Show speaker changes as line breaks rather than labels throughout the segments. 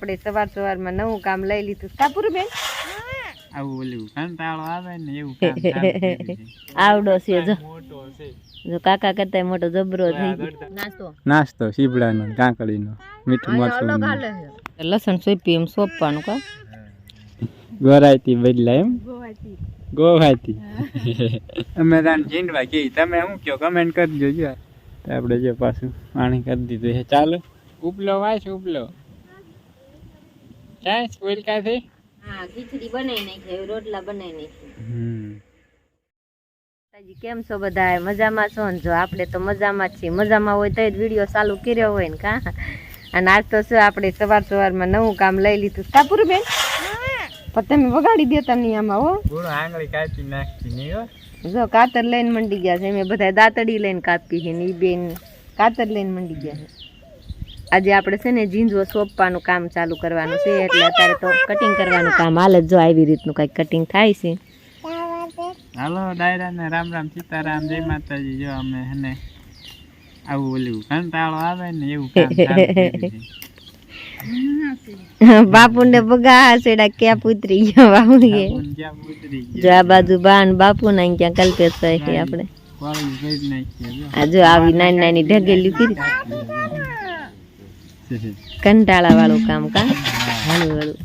આપણે સવાર સવારમાં નવું કામ લઈ લીધું. કાપુરું બેન
આવું ઓલું કંટાળો આવે ને એવું કામ ચાલુ કર્યું છે.
આવડો છે જો. જો કાકા કરતા મોટો જબરો થઈ ગયો. નાસ્તો?
નાસ્તો સીબડાનો કાંકડીનો મીઠું મરચું
લસણ સોપી એમ સોંપવાનું કા?
ગોરાયતી બદલા એમ? ગોવાતી અમે તાન જીંડવા કે તમે શું કયો કમેન્ટ કરજો જો તો આપણે જે પાછું પાણી કરી દીધું છે. ચાલો. ઉપલો વાંચ ઉપલો. ચાય સ્કૂલ કાથી
હા ખીચડી બનાવી નાખી રોટલા બનાવી નાખી.
હમ.
કેમ છો બધા મજામાં છો ને? જો આપણે તો મજામાં છીએ. મજામાં હોય તો જ વીડિયો ચાલુ કર્યો હોય ને કા? અને આજ તો શું આપણે સવાર સવારમાં નવું કામ લઈ લીધું. કાપુર બેન પણ તમે વગાડી દેતા નહીં આમાં હો.
આંગળી કાપી નાખી નહીં હો.
જો કાતર લઈને મંડી ગયા છે. મેં બધા દાંતડી લઈને કાપી છે ને ઈ બેન કાતર લઈને મંડી ગયા છે. આજે આપણે છે ને જીંજો સોંપવાનું કામ ચાલુ કરવાનું છે એટલે અત્યારે તો કટિંગ કરવાનું કામ. હાલ જ જો આવી રીતનું કંઈક કટિંગ થાય છે.
હાલો ડાયરા ને રામ રામ સીતારામ જય માતાજી. જો અમે હને આવું ઓલું કંટાળો આવે ને એવું કામ ચાલુ કર્યું
બગા સેડા ક્યાં પુતરી ગયો બાપુ કે જો આ બાજુ બાન બાપુ ના ક્યાં કલ્પેશ આપણે.
જો.
આવી નાની નાની ઢગેલી કરી કંટાળા વાળું કામ કા? હળવું હળવું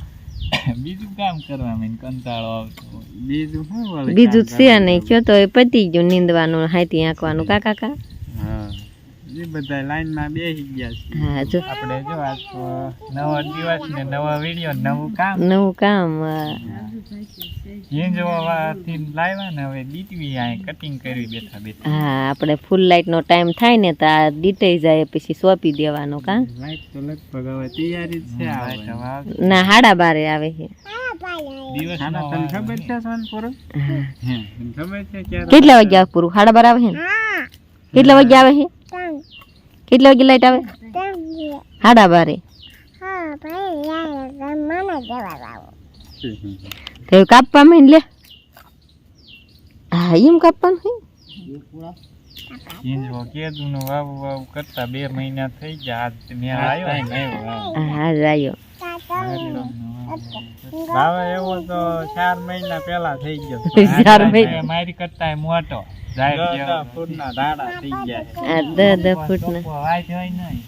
બીજું કામ કરવા મેં કંટાળો આવતો બીજું શું
બીજું છે નહીં કયો તો એ પતી ગયું નીંદવાનું હાથી આંકવાનું કા કાકા
હા એ બધા લાઈનમાં બેસી ગયા છે.
હા જો
આપણે જો આજ નવો દિવસ ને નવો વીડિયો નવું કામ.
નવું કામ આ.
ઝીંઝવાથી લાવ્યા ને હવે દીટવી આ કટિંગ કરી બેઠા બેઠા.
હા આપણે ફૂલ લાઈટ નો ટાઈમ થાય ને તો આ દીટાઈ જાય પછી સોંપી દેવાનો કા?
લાઈટ તો લગભગ હવે તૈયારી છે આવે
ના હાડા બારે આવે છે.
દિવસ તને ખબર છે સોનપુર
હા.
હે તને ખબર છે ક્યારે
કેટલા વાગ્યા પૂરું? હાડા બાર આવે છે કેટલા વાગ્યા આવે છે? કેટલા વાગે લાઈટ આવે? હાડા બારે. તો કાપવા મહિને લે. હા એમ કાપવાનું છે
કરતા બે મહિના થઈ ગયા. આજ આવ્યો
હા જાયો
ભાવે એવો તો ચાર મહિના પેલા થઈ ગયો.
ચાર મહિના.
મારી કરતા મોટો. જાય ફૂટના દાડા થઈ ગયા.
દસ દસ ફૂટના.
વાય જોઈ નહીં.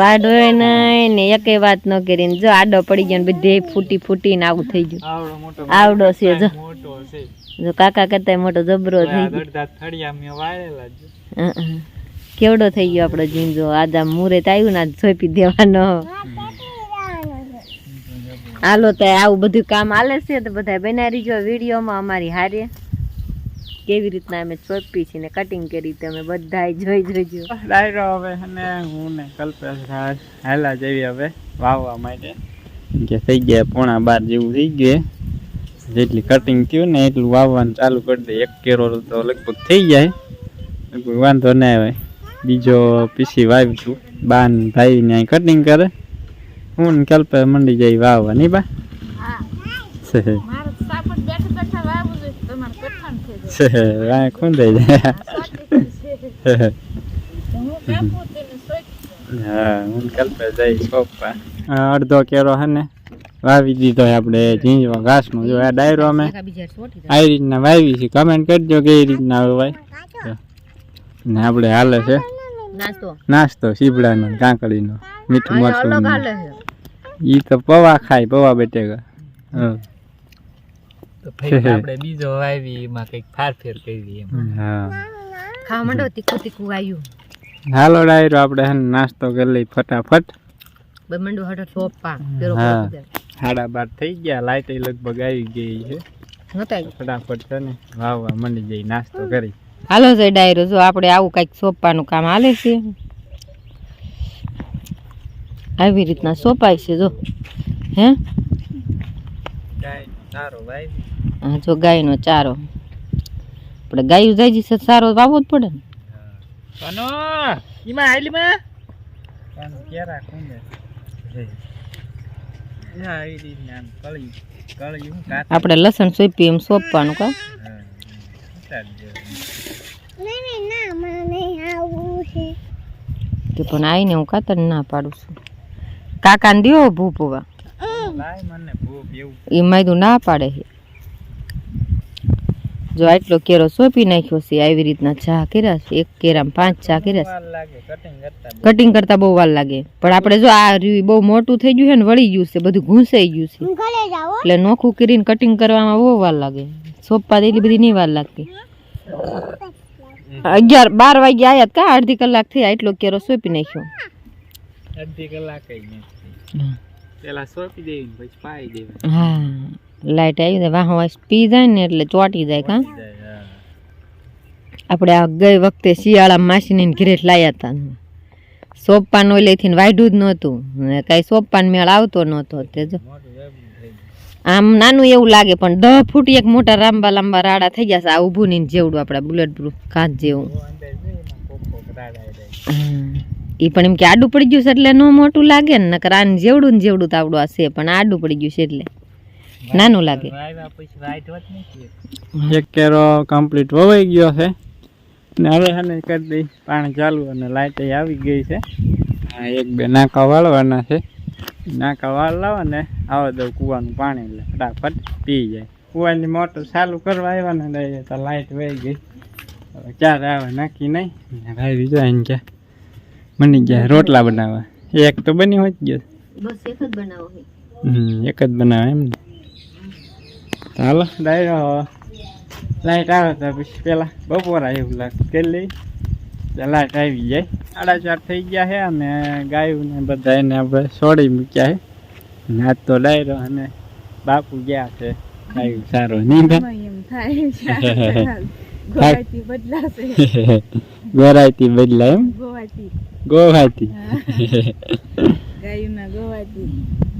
વાડ નહીં ને એકે વાત ન કરીને. જો આડો પડી ગયો ને બધે ફૂટી ફૂટી ને આવું થઈ ગયું.
આવડો
છે જો. જો કાકા કરતા મોટો જબરો થઈ ગયો. કેવડો થઈ ગયો આપણો જીંજો? આજ આમ તો આવ્યું ને સોંપી દેવાનો. હાલો તો આવું બધું કામ હાલે છે તો બધા બનાવી જો વિડીયોમાં અમારી હારે. કેવી રીતના અમે ચોપી છીએ ને કટિંગ કરી તમે બધા જોઈ જોઈજો
ડાયરો હવે અને હું ને કલ્પેશ હાલા જેવી હવે વાવવા માટે. કે થઈ ગયા પોણા બાર જેવું થઈ ગયું જેટલી કટિંગ થયું ને એટલું વાવવાનું ચાલુ કરી દે. એક કેરો તો લગભગ થઈ જાય. લગભગ વાંધો ના આવે. બીજો પીસી વાવીશું. બાન ભાઈ ને કટિંગ કરે. હું ને કલ્પે મંડી જઈ વાવવા નહીં બા? છે. છે વાય ખૂંદાઈ હા હું કલ્પે જઈ સોપા અડધો કેરો હે ને વાવી દીધો આપણે ઝીંઝવા ઘાસનો. જો આ ડાયરો અમે આવી રીતના વાવી છે કમેન્ટ કરજો એ રીતના વાય ને આપણે હાલે છે.
નાસ્તો.
નાસ્તો સીબડાનો કાંકડીનો મીઠું મરચું
હાલે છે.
ઈ તો પૌવા ખાય પવા બેટેગા હા.
આપણે બીજો વાવી એમાં કંઈક ફારફેર કરી એમ.
હા.
ખાવા માંડો તીખું તીખું આવ્યું
હાલો ડાયરો આપણે હે નાસ્તો કરી લઈ ફટાફટ.
બમંડો હડો ટોપા સોપા પેરો
હા. સાડા બાર થઈ ગયા લાઈટ લગભગ આવી ગઈ છે.
નતા
ફટાફટ છે ને વાવવા મંડી જઈ નાસ્તો કરી.
હાલો છે ડાયરો જો આપણે આવું કંઈક સોંપવાનું કામ હાલે છે. આવી રીતના સોંપાય છે જો હે હા જો ગાયનો ચારો આપણે ગાયું જાય છે સારો વાવવો જ પડે ને આપણે લસણ સોપી એમ સોંપવાનું કા કે પણ આવીને હું કાતર ના પાડું છું કાકાને દ્યો ભૂપવા
લાય મને ભૂખ એવું
એ માયદું ના પાડે છે જો આટલો કેરો સોંપી નાખ્યો છે આવી રીતના ચા કર્યા છે એક કેરામાં પાંચ ચા કર્યા છે.
વાર લાગે કટિંગ કરતા
કટિંગ કરતા બહુ વાર લાગે. પણ આપણે જો આ રહ્યું બહુ મોટું થઈ ગયું છે ને વળી ગયું છે બધું ઘૂંસાઈ ગયું છે. એટલે નોખું કરીને કટિંગ કરવામાં બહુ વાર લાગે. સોપવા દે એટલી બધી નહીં વાર લાગતી. અગિયાર બાર વાગે આયા તા કા અડધી કલાક થઈ આટલો કેરો સોંપી નાખ્યો.
અડધી કલાક પેલા સોંપી દેવી પછી પાઈ દેવી
હા. લાઈટ આવી જાય. વાહ વાહ પી જાય ને એટલે ચોટી જાય કા? આપણે આ ગઈ વખતે શિયાળા માસીને ઘરે લાયા હતા સોપાન ઓલેથી વાઢું જ નહોતું. કાંઈ સોપાન મેળ આવતો નહોતો તે જો. આમ નાનું એવું લાગે પણ દહ ફૂટ એક મોટા લાંબા લાંબા રાડા થઈ ગયા છે આ ઊભું નહીં જેવડું આપણે બુલેટ પ્રૂફ કાચ જેવું. એ પણ એમ કે આડું પડી ગયું છે એટલે નો મોટું લાગે ને નકર આને જેવડું ને જેવડું તાવડું આ છે પણ આડું પડી ગયું છે એટલે. નાનું લાગે.
એક કેરો કમ્પ્લીટ વવાઈ ગયો છે. ને હવે હને કરી દઈ પાણી ચાલુ અને લાઈટ આવી ગઈ છે. હા એક બે નાકા વાળવાના છે. નાકા વાળ લાવો ને આવા દઉં કૂવાનું પાણી એટલે ફટાફટ પી જાય. કૂવાની મોટર ચાલુ કરવા આવ્યા ને તો લાઈટ વહી ગઈ. હવે ક્યારે આવે નક્કી નહીં. ભાઈ બીજો એને કે મની ગયા રોટલા બનાવવા એક તો બની હોય જ ગયો.
બસ એક જ બનાવો
હમ, એક જ બનાવે એમ ને. ચાલો ડાયરો લાઈટ આવે તો પછી પેલા બપોરા એવું લાગે કરી લઈ. લાઈટ આવી જાય. સાડા ચાર થઈ ગયા છે અને ગાયું ને બધા એને આપણે છોડી મૂક્યા છે. આજ તો ડાયરો અને બાપુ ગયા છે. ગાયું સારું. નહીં ગોરાયતી બદલા એમ? ગોવાતી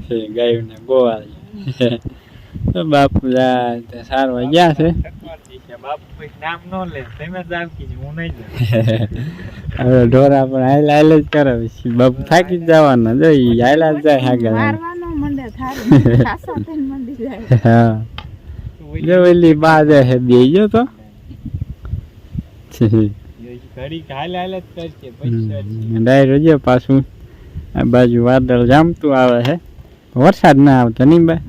છે ગાયું ને ગોવાળી તો બાપુ તે સારવા ગયા છે? હવે ઢોરા પણ હાલ હાલ જ કરે પછી બાપુ થાકી જ જવાના. જો ઈ હાલ્યા જ જાય આગળ. હા. જો ઓલી બા જાય છે બે જો તો ડાયરો જો પાછું. આ બાજુ વાદળ જામતું આવે છે વરસાદ ના આવતો નહીં બા?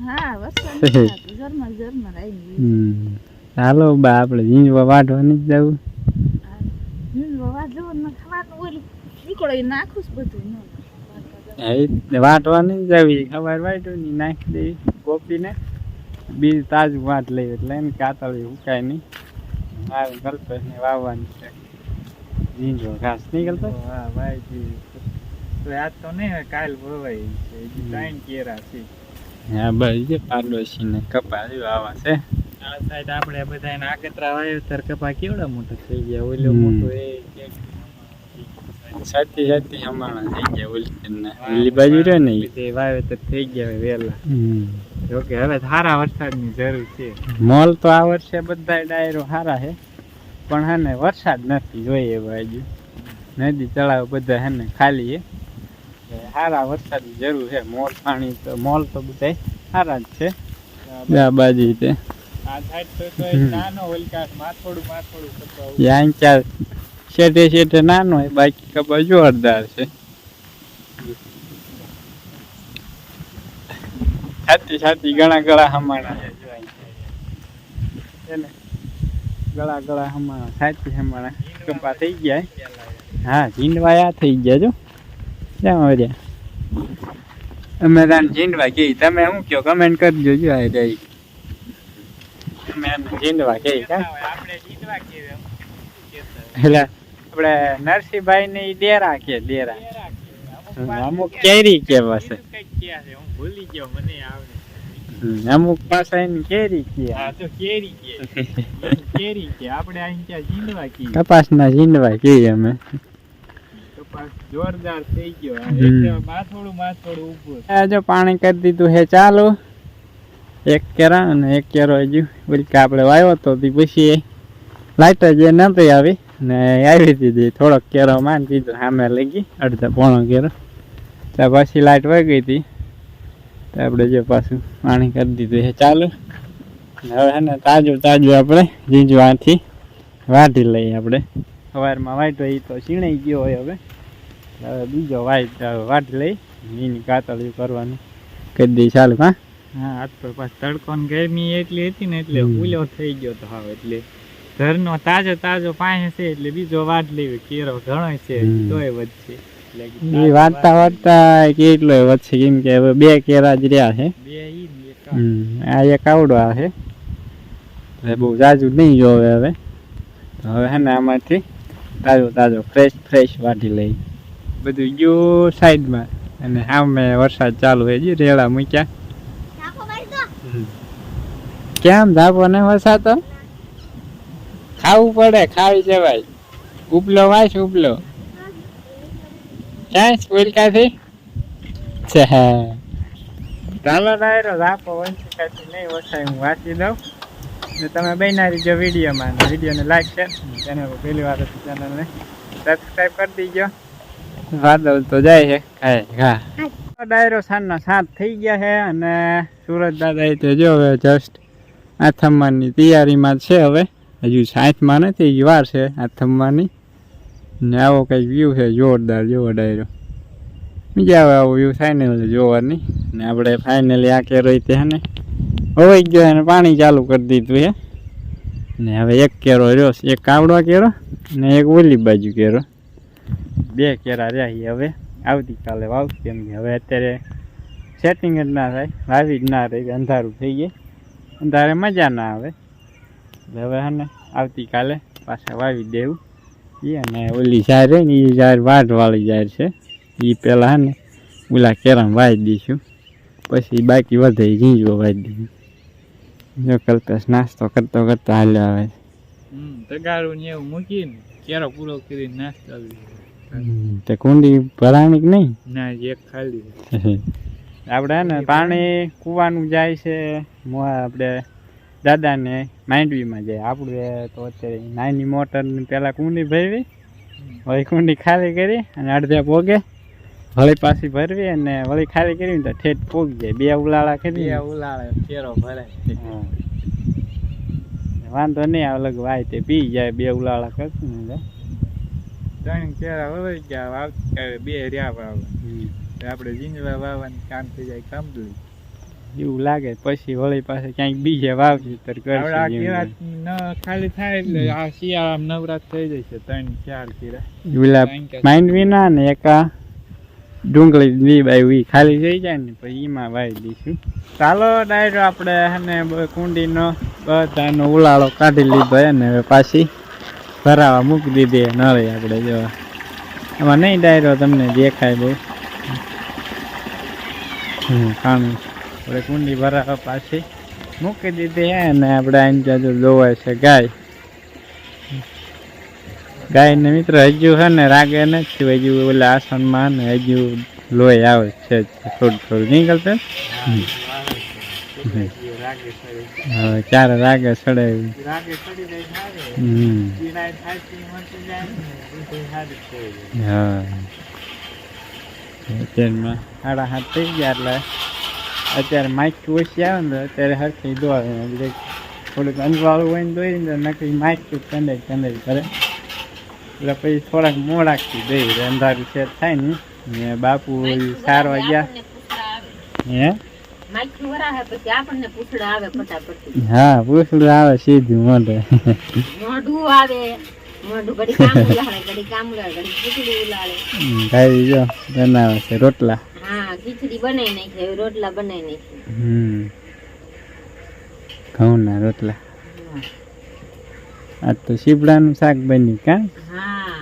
હમ. ચાલો બા આપણે ઝીંજવા વાઢવાની જવું હા, એ વાટવા નહીં જવી ખબર વાટવાની નહીં નાખી દેવી કોપીને બીજ તાજું વાટ લઈ એટલે એને કાતળી ઉકાય નહીં. મારે કલ્પેશ ને વાવવાની છે. ઝીંઝો ઘાસ નીકળતો હા ભાઈ આજ તો નહીં કાલ વવાઈ છે. ત્રણ કેરા છે. હા ભાઈ જે પાડોશી ને કપા આવા છે. આ સાઈડ આપણે બધા આગતરા વાવ્યો ત્યારે કપા કેવડા મોટા થઈ ગયા? ઓલો મોટો એ સાચી સાચી હમણાં થઈ ગયા ઓલી ઓલી બાજુ રહ્યો ને એ
વાવેતર થઈ ગયા વેલા. જોકે હવે સારા વરસાદની જરૂર છે.
મોલ તો આ વર્ષે બધા ડાયરો સારા છે પણ હે ને વરસાદ નથી જોઈએ બાજુ નદી તળાવ બધા હે ને ખાલી હે. સારા વરસાદની જરૂર છે. મોલ પાણી તો મોલ તો બધા સારા જ છે. આ બાજુ તે. શેઠે શેઠે નાનો હોય બાકી કપા જોરદાર છે. છાતી છાતી ઘણા ઘણા હમાણા ગળા ગળા હમણાં સાચી હમણાં. કપા થઈ ગયા હા. ઝીંડવાયા થઈ ગયા જો. ક્યાં વર્યા અમે તાન ઝીંડવા કહી તમે શું કહો? કમેન્ટ કરજો જો આ રહી ઝીંડવા કહી એટલે આપણે નરસિંહભાઈ ની ડેરા કે ડેરા? અમુક કેરી કે
હું ભૂલી ગયો, મને આવડે.
અમુક પાસે એની કેરી કે
હા તો કેરી કે કેરી કે આપણે અહીં ત્યાં જીંદવા કી
કપાસ ના ઝીંડવા અમે.
જોરદાર થઈ ગયો. માથોડું માથોડું
જો પાણી કરી દીધું હે ચાલુ. એક કેરા અને એક કેરો હજુ. ઉલકા આપણે વાવ્યો તો તી પછી લાઈટ જ નહોતી આવી. ને આવી દીધી. થોડોક કેરો માન કીધું સામે લઈ ગઈ. અડધા પોણો કેરો. ત્યાં પછી લાઈટ વહી ગઈ હતી આપણે જે પાછું પાણી કરી દીધું છે. ચાલુ. હવે હે ને તાજું તાજું આપણે જીંજવાથી વાઢી લઈએ આપણે. સવારમાં વાટ્યો એ તો છીણાઈ ગયો હોય હવે. હવે બીજો વાઈટ વાટી લઈ. એની કાતળિયું કરવાનું. કરી દઈ ચાલુ હા?
હા આજ તો પાછું તડકો ને ગરમી એટલી હતી ને એટલે ઉલ્યો થઈ ગયો તો હાવ એટલે ઘરનો તાજો તાજો પાણી છે એટલે બીજો વાટ લેવી. કેરો ઘણો છે. તોય વધશે. એટલે કે
એ વાંચતા વાંચતા કેટલો વધશે કેમ કે હવે બે કેરા જ રહ્યા છે.
બે એક આ.
આ એક આવડો આવે એટલે બહુ જાજુ નહીં જોવે હવે હવે. હે ને આમાંથી તાજો તાજો ફ્રેશ ફ્રેશ વાટી લઈ. બધું ગયું સાઈડમાં. અને સામે વરસાદ ચાલુ હોય ગયો રેડા મૂક્યા. કેમ ધાપો ને વરસાદ? તો ખાવું પડે ખાવી જવાય. ઉપલો વાંચ ઉપલો. ક્યાં સ્કૂલ ક્યાંથી? ચાલો ડાયરો ધાપો વંશિકાથી નહીં ઓછાય હું વાંચી દઉં. ને તમે બેના રહીજો વિડીયોમાં વિડીયોને લાઈક છે ચેનલ પહેલી વાર ચેનલને સબસ્ક્રાઈબ કરી દીજો. વાદળ તો જાય છે ખાય હા ડાયરો સાંજના સાત થઈ ગયા છે અને સુરત દાદા એ તે જો હવે જસ્ટ આથમવાની તૈયારીમાં છે હવે. હજુ સાઠમાં નથી વાર છે આથમવાની. ને આવો કંઈક વ્યૂ છે, જોરદાર, જોવો ડાયરો. મજા આવે આવો વ્યૂ ફાઇનલ જોવાની. ને આપણે ફાઇનલી આ કેરો તે ને? હોઈ ગયો અને પાણી ચાલુ કરી દીધું છે. ને હવે એક કેરો રહ્યો એક કાવડો કેરો ને એક ઓલી બાજુ કેરો. બે કેરા રહ્યા હવે. આવતીકાલે વાવશે એમ હવે અત્યારે સેટિંગ જ ના થાય, વાવી જ ના રહી, અંધારું થઈ ગયું. અંધારે મજા ના આવે. એટલે હવે હે ને આવતીકાલે પાછા વાવી દેવું. એ અને ઓલી ઝાર રહી ને એ ઝાર વાઢવાળી ઝાર છે. એ પહેલાં ને ઓલા કેરમ વાવી દઈશું પછી બાકી વધે ઝીંઝવો વાવી દઈશું જો કલ્પેશ નાસ્તો કરતો કરતો હાલ્યો આવે
હમ તગારું ને એવું મૂકીને કેરો પૂરો કરીને નાસ્તો આવી
તે કુંડી ભરાણી કે નહીં?
ના એક ખાલી.
આપણે ને પાણી કૂવાનું જાય છે આપણે દાદાને માંડવીમાં જાય. આપણું તો અત્યારે નાની મોટર પેલા કુંડી ભરવી વળી કુંડી ખાલી કરી અને અડધે પોગે વળી પાછી ભરવી અને વળી ખાલી કરી તો ઠેઠ પોગી જાય. બે ઉલાળા કરી
બે ઉલાળા ફેરો ભરાય
હા. વાંધો નહીં અલગ વાય તે પી જાય બે ઉલાળા કરશું ને
ત્રણ કેરા વળી ગયા આવતીકાલે બે રહ્યા. તો આપણે જીંજવા વાવવાનું કામ થઈ જાય કમ્પ્લીટ
એવું લાગે પછી વળી પાસે ક્યાંક બીજે
આ
કરશું
ખાલી થાય એટલે આ શિયાળામાં નવરાત થઈ જશે ત્રણ ચાર કેરા
ઓલા માઇન્ડ વિના ને એકા ડુંગળી વી બાય વી ખાલી થઈ જાય ને પછી એમાં વાવી દઈશું. ચાલો ડાયરો આપણે હને કુંડીનો બધાનો ઉલાળો કાઢી લીધો ને હવે પાછી ભરાવા મૂકી દીધી નળી આપણે જોવા આમાં નહીં ડાયરો તમને દેખાય બહુ. હમ ખાણું આપણે કુંડી ભરાવા પાછી મૂકી દીધી હે ને આપણે આની જાજુ દોવાય છે ગાય. ગાય ને મિત્ર હજુ છે ને રાગે નથી, હજુ ઓલા આસનમાં ને હજુ લોહી આવે છે થોડું થોડું
સડે
હવે ચાર રાગે
સડી?
હા. ટ્રેનમાં સાડા હાથ થઈ ગયા એટલે અત્યારે માઇક ઓછી આવે ને અત્યારે હરખી દોડે એટલે થોડુંક અંજવાળું હોય ને દોરી ને નક્કી માઇક કંડે કંડે કરે. એટલે પછી થોડાક મોડાકથી દઈ અંધારું સેટ થાય ને. ને બાપુ સારવા ગયા. હે? હા પૂછડું આવે સીધું મોઢે.
મોઢું આવે. મોઢું ઘડી કામ ઉલાળે ઘડી કામ ઉલાળે ઘડી ખીચડી ઉલાળે
ખાઈ જો બનાવે છે રોટલા.
હા ખીચડી બનાવી નાખી હવે રોટલા બનાવી નાખી.
હમ. ઘઉંના રોટલા. આ તો શીપડાનું શાક બની કા?
હા.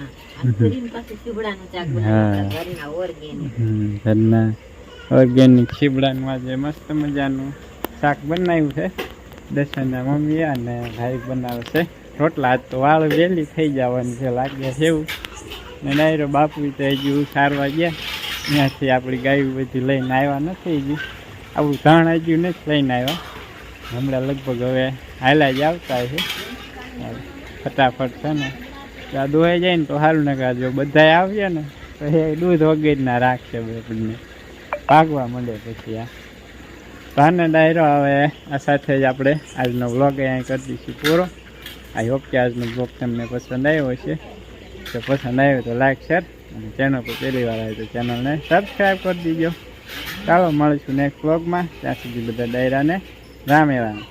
ઘરના ઓર્ગેનિક
શીપડાનું આજે મસ્ત મજાનું શાક બનાવ્યું છે. દર્શનના મમ્મી અને ભાઈ બનાવે છે રોટલા આજ તો વાળ વહેલી થઈ જવાની છે લાગે છે એવું. ને ડાયરો બાપુ તો હજુ સારવા ગયા. ત્યાંથી આપણી ગાયું બધી લઈને આવ્યા નથી હજી. આપણું ધાણ હજુ નથી લઈને આવ્યા. હમણાં લગભગ હવે હાલા જ આવતા છે. ફટાફટ છે ને. આ દોવાઈ જાય ને તો સારું ને જો બધા આવીએ ને, તો એ દૂધ વગેરે ના રાખશે આપણને ભાગવા મળે પછી આ. ભાને ડાયરો હવે આ સાથે જ આપણે આજનો વ્લોગ અહીંયા કરી દઈશું પૂરો. આઈ હોપ કે આજનો બ્લોગ તમને પસંદ આવ્યો હશે. જો પસંદ આવ્યો તો લાઈક શેર અને ચેનલ પર પહેલી વાર આવે તો ચેનલને સબસ્ક્રાઈબ કરી દીજો. ચાલો, મળીશું નેક્સ્ટ વ્લોગમાં ત્યાં સુધી બધા ડાયરાને રામે રામ